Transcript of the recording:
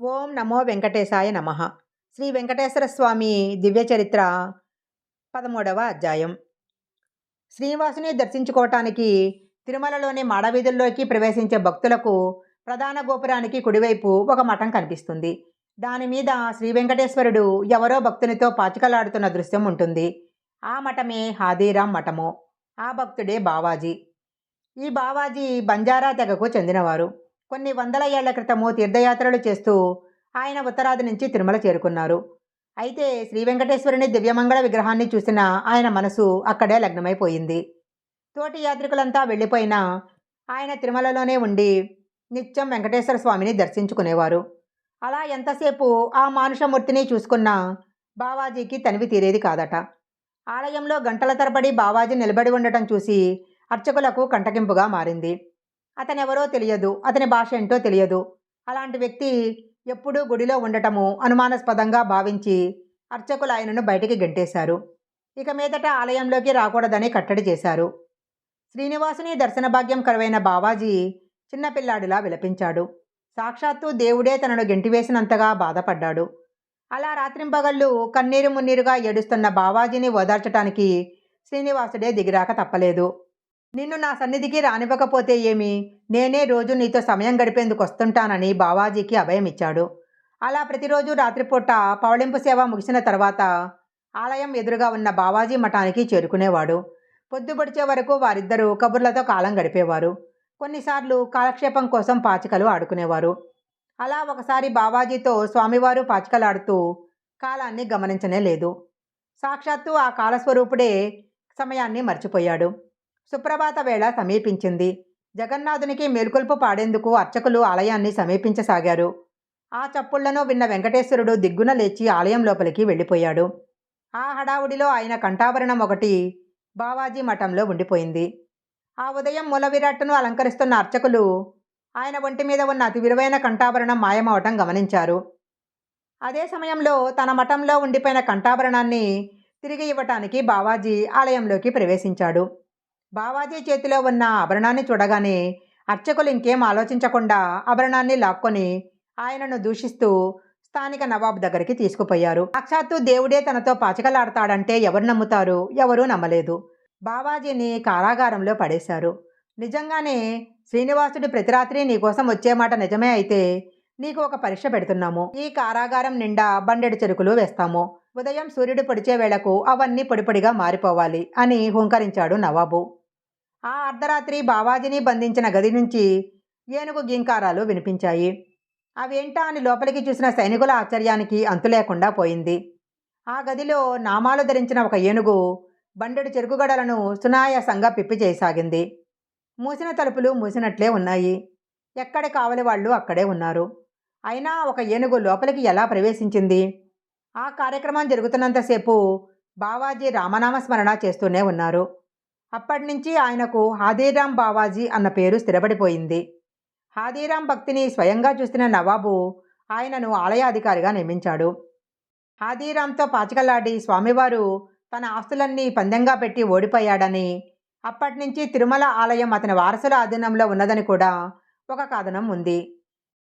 ఓం నమో వెంకటేశాయ నమ. శ్రీ వెంకటేశ్వర స్వామి దివ్య చరిత్ర పదమూడవ అధ్యాయం. శ్రీనివాసుని దర్శించుకోవటానికి తిరుమలలోని మాడవీధుల్లోకి ప్రవేశించే భక్తులకు ప్రధాన గోపురానికి కుడివైపు ఒక మఠం కనిపిస్తుంది. దాని మీద శ్రీ వెంకటేశ్వరుడు ఎవరో భక్తునితో పాచికలాడుతున్న దృశ్యం ఉంటుంది. ఆ మఠమే హాదీరాం మఠము. ఆ భక్తుడే బావాజీ. ఈ బావాజీ బంజారా తెగకు చెందినవారు. కొన్ని వందల ఏళ్ళ క్రితము తీర్థయాత్రలు చేస్తూ ఆయన ఉత్తరాది నుంచి తిరుమల చేరుకున్నారు. అయితే శ్రీ వెంకటేశ్వరుని దివ్యమంగళ విగ్రహాన్ని చూసిన ఆయన మనసు అక్కడే లగ్నమైపోయింది. తోటి యాత్రికులంతా వెళ్ళిపోయినా ఆయన తిరుమలలోనే ఉండి నిత్యం వెంకటేశ్వర స్వామిని దర్శించుకునేవారు. అలా ఎంతసేపు ఆ మానుషమూర్తిని చూసుకున్న బావాజీకి తనివి తీరేది కాదట. ఆలయంలో గంటల తరబడి బావాజీ నిలబడి ఉండటం చూసి అర్చకులకు కంటకింపుగా మారింది. అతనెవరో తెలియదు అతని భాష ఏంటో తెలియదు. అలాంటి వ్యక్తి ఎప్పుడూ గుడిలో ఉండటము అనుమానాస్పదంగా భావించి అర్చకులు ఆయనను బయటికి గెంటేశారు. ఇక మీదట ఆలయంలోకి రాకూడదని కట్టడి చేశారు. శ్రీనివాసుని దర్శన భాగ్యం కరువైన బావాజీ చిన్నపిల్లాడిలా విలపించాడు. సాక్షాత్తు దేవుడే తనను గెంటివేసినంతగా బాధపడ్డాడు. అలా రాత్రింపగళ్ళు కన్నీరు మున్నీరుగా ఏడుస్తున్న బావాజీని ఓదార్చటానికి శ్రీనివాసుడే దిగిరాక తప్పలేదు. నిన్ను నా సన్నిధికి రానివ్వకపోతే ఏమి? నేనే రోజు నీతో సమయం గడిపేందుకు వస్తుంటానని బావాజీకి అభయం ఇచ్చాడు అలా ప్రతిరోజు రాత్రిపూట పవళింపు సేవ ముగిసిన తర్వాత ఆలయం ఎదురుగా ఉన్న బావాజీ మఠానికి చేరుకునేవాడు. పొద్దుపడిచే వరకు వారిద్దరూ కబుర్లతో కాలం గడిపేవారు. కొన్నిసార్లు కాలక్షేపం కోసం పాచికలు ఆడుకునేవారు. అలా ఒకసారి బావాజీతో స్వామివారు పాచికలాడుతూ కాలాన్ని గమనించనే లేదు. సాక్షాత్తు ఆ కాలస్వరూపుడే సమయాన్ని మర్చిపోయాడు. సుప్రభాత వేళ సమీపించింది. జగన్నాథునికి మేల్కొల్పు పాడేందుకు అర్చకులు ఆలయాన్ని సమీపించసాగారు. ఆ చప్పుళ్ళను విన్న వెంకటేశ్వరుడు దిగ్గున లేచి ఆలయం లోపలికి వెళ్ళిపోయాడు. ఆ హడావుడిలో ఆయన కంఠాభరణం ఒకటి బావాజీ మఠంలో ఉండిపోయింది. ఆ ఉదయం మూలవిరాట్టును అలంకరిస్తున్న అర్చకులు ఆయన ఒంటి మీద ఉన్న అతి విలువైన కంఠాభరణం మాయమవటం గమనించారు. అదే సమయంలో తన మఠంలో ఉండిపోయిన కంఠాభరణాన్ని తిరిగి ఇవ్వటానికి బావాజీ ఆలయంలోకి ప్రవేశించాడు. బావాజీ చేతిలో ఉన్న ఆభరణాన్ని చూడగానే అర్చకులు ఇంకేం ఆలోచించకుండా ఆభరణాన్ని లాక్కొని ఆయనను దూషిస్తూ స్థానిక నవాబు దగ్గరికి తీసుకుపోయారు. సాక్షాత్తు దేవుడే తనతో పాచికలాడతాడంటే ఎవరు నమ్ముతారు? ఎవరూ నమ్మలేదు. బావాజీని కారాగారంలో పడేశారు. నిజంగానే శ్రీనివాసుడు ప్రతి రాత్రి నీకోసం వచ్చే మాట నిజమే అయితే నీకు ఒక పరీక్ష పెడుతున్నాము. ఈ కారాగారం నిండా బండెడు చెరుకులు వేస్తాము. ఉదయం సూర్యుడు పొడిచే వేళకు అవన్నీ పొడిపొడిగా మారిపోవాలి అని హుంకరించాడు నవాబు. ఆ అర్ధరాత్రి బావాజీని బంధించిన గది నుంచి ఏనుగు గింకారాలు వినిపించాయి. అవేంటా అని లోపలికి చూసిన సైనికుల ఆశ్చర్యానికి అంతు లేకుండా పోయింది. ఆ గదిలో నామాలు ధరించిన ఒక ఏనుగు బండెడు చెరుకుగడలను సునాయాసంగా పిప్పి చేయసాగింది. మూసిన తలుపులు మూసినట్లే ఉన్నాయి. ఎక్కడ కావలి వాళ్ళు అక్కడే ఉన్నారు. అయినా ఒక ఏనుగు లోపలికి ఎలా ప్రవేశించింది? ఆ కార్యక్రమం జరుగుతున్నంతసేపు బావాజీ రామనామ స్మరణ చేస్తూనే ఉన్నారు. అప్పటి నుంచి ఆయనకు హాదీరాం బావాజీ అన్న పేరు స్థిరపడిపోయింది. హాదీరాం భక్తిని స్వయంగా చూసిన నవాబు ఆయనను ఆలయాధికారిగా నియమించాడు. హాదీరాంతో పాచికలాడి స్వామివారు తన ఆస్తులన్నీ పందెంగా పెట్టి ఓడిపోయాడని అప్పటి నుంచి తిరుమల ఆలయం అతని వారసుల ఆధీనంలో ఉన్నదని కూడా ఒక కథనం ఉంది.